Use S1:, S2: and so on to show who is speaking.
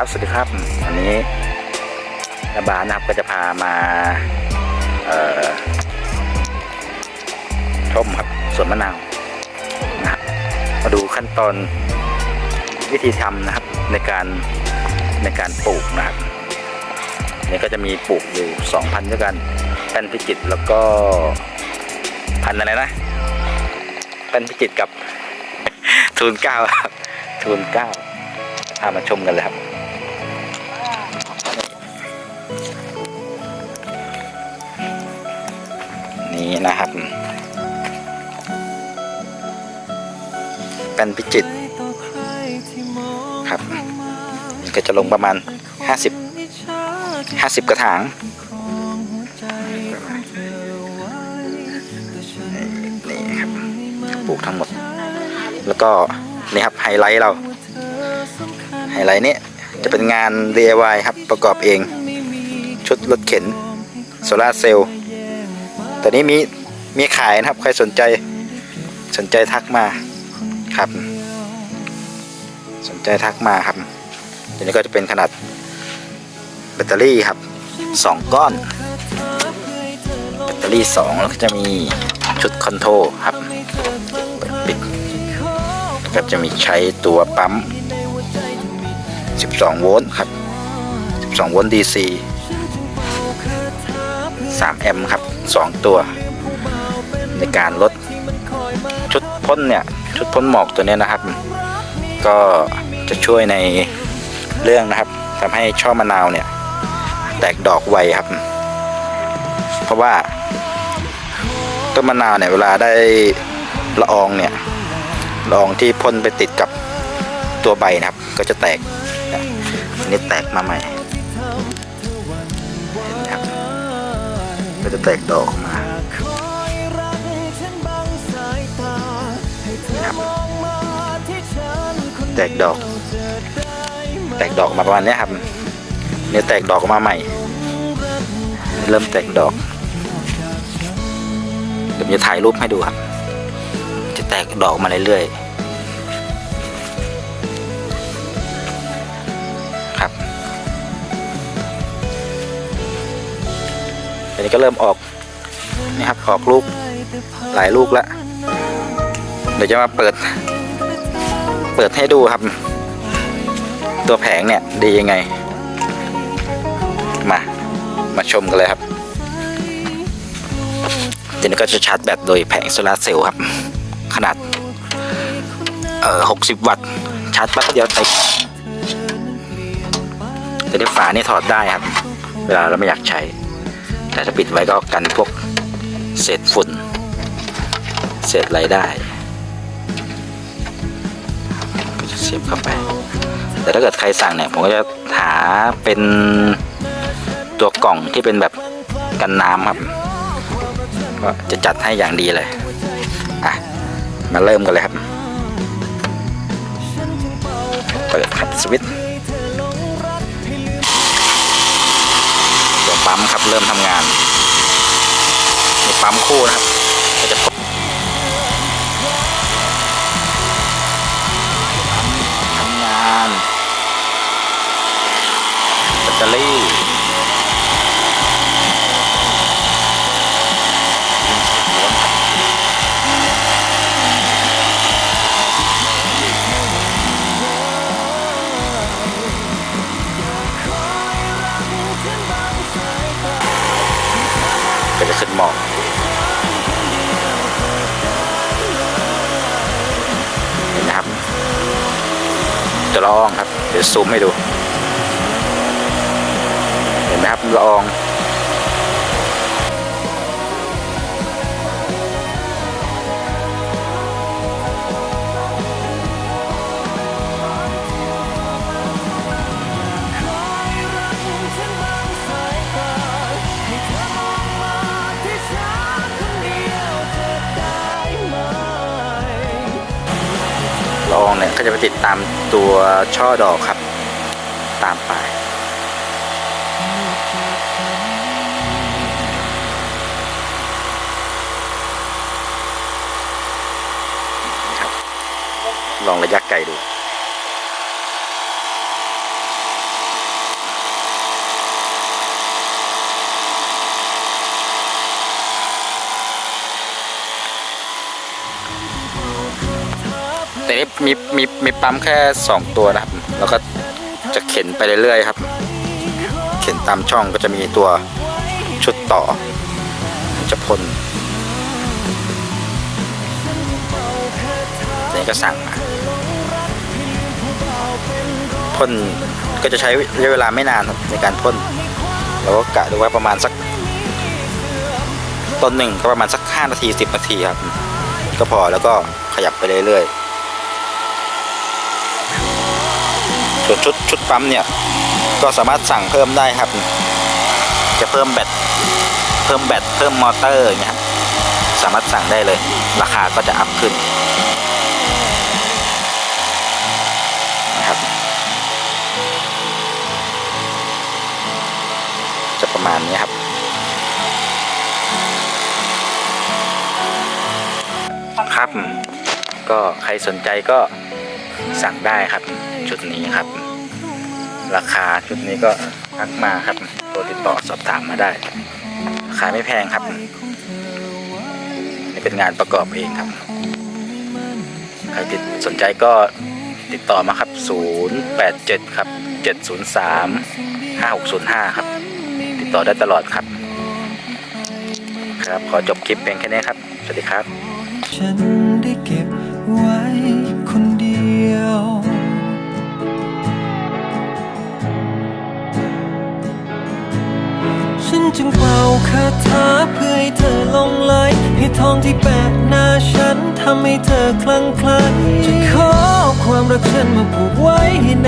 S1: ครับสวัสดีครับวันนี้นาบานะครับก็จะพามาชมครับสวนมะนาวนะครับมาดูขั้นตอนวิธีทำนะครับในการในการปลูกนะครับนี่ก็จะมีปลูกอยู่สองพันด้วยกันแป้นพิจิตแล้วก็พันอะไรนะแป้นพิจิตกับทูนเก้าครับทูนเก้าพามาชมกันเลยครับ นี่นะครับ เป็นพิจิตครับก็จะลงประมาณ 50 50 กระถางนี่ครับปลูกทั้งหมด แล้วก็นี่ครับไฮไลท์เราไฮไลท์นี้จะเป็นงาน DIY ครับประกอบเอง ชุดรถเข็นโซลาเซลล์ ตอนนี้มีมีขายนะครับ ใครสนใจสนใจทักมาครับ สนใจทักมาครับตัวนี้ก็จะเป็นขนาดแบตเตอรี่ครับสองก้อนแบตเตอรี่สองแล้วก็จะมีชุดคอนโทรลครับเปิดปิดก็จะมีใช้ตัวปั๊ม 12 โวลต์ครับ 12 โวลต์ DC 3 แอมป์ครับ 2 ตัว ในการลดชุดพ่นเนี่ยชุดพ่นหมอกตัวนี้นะครับ ก็จะช่วยในเรื่องนะครับทำให้ช่อมะนาวเนี่ยแตกดอกไวครับ เพราะว่าต้นมะนาวเนี่ยเวลาได้ละอองเนี่ยละอองที่พ่นไปติดกับตัวใบนะครับ ก็จะแตกนะอันนี้แตกมาใหม่ ก็จะแตกดอกออกมาครับแตกดอก แตกดอกมาประมาณเนี้ยครับเนี่ยแตกดอกออกมาใหม่ เริ่มแตกดอกเดี๋ยวผมจะถ่ายรูปให้ดูครับ จะแตกดอกมาเรื่อยๆ อันนี้ก็เริ่มออกนี่ครับออกลูกหลายลูกแล้วเดี๋ยวจะมาเปิด เปิดให้ดูครับ ตัวแผงเนี่ยดียังไง มามาชมกันเลยครับเดี๋ยวนี้ก็จะชาร์จแบตโดยแผงโซลาร์เซลล์ครับ ขนาดเอ่อ60วัตต์ชาร์จแป๊บเดียวติดแต่เดี๋ยวฝานี่ถอดได้ครับ เวลาเราไม่อยากใช้ แต่ถ้าปิดไว้ก็กันพวกเศษฝุ่น เศษอะไรได้ก็จะเสียบเข้าไป แต่ถ้าเกิดใครสั่งเนี่ยผมก็จะหาเป็นตัวกล่องที่เป็นแบบกันน้ำครับก็จะจัดให้อย่างดีเลย อะ มาเริ่มกันเลยครับ เปิดคับสวิตช์ ปั๊มครับเริ่มทำงานมีปั๊มคู่นะครับก็จะกด ละอองครับ เดี๋ยวซูมให้ดู เห็นไหมครับละออง ก็จะไปติดตามตัวช่อดอกครับ ตามไปลองระยะไกลดู มีมีมีปั๊มแค่สองตัวนะครับ แล้วก็จะเข็นไปเรื่อยๆครับ เข็นตามช่องก็จะมีตัวชุดต่อ จะพ่นนี่ก็สั่งมาพ่นก็จะใช้ระยะเวลาไม่นานครับในการพ่นเราก็กะดูว่าประมาณสักต้นหนึ่งก็ประมาณสัก 5 นาที 10 นาทีครับ ก็พอแล้วก็ขยับไปเรื่อยๆ ส่วนชุดชุดปั๊มเนี่ย ก็สามารถสั่งเพิ่มได้ครับ จะเพิ่มแบตเพิ่มแบตเพิ่มมอเตอร์อย่างเงี้ยครับสามารถสั่งได้เลย ราคาก็จะอัพขึ้นนะครับจะประมาณนี้ครับครับ ก็ใครสนใจก็ สั่งได้ครับ ชุดนี้ครับ ราคาชุดนี้ก็ทักมาครับโทรติดต่อสอบถามมาได้ ราคาไม่แพงครับ นี่เป็นงานประกอบเองครับ ใครติดสนใจก็ติดต่อมาครับ 087 ครับ 703 5605 ครับ ติดต่อได้ตลอดครับ ครับ ขอจบคลิปเพียงแค่นี้ครับ สวัสดีครับ
S2: ฉันได้เก็บไว้คน ยวฉันจึงเป่าคาถาเพื่อให้เธอลงไหลให้ทองที่แปะหน้าฉันทำให้เธอคลั่งคล้จะขอความรักฉันมาผูกไว้ให้ใน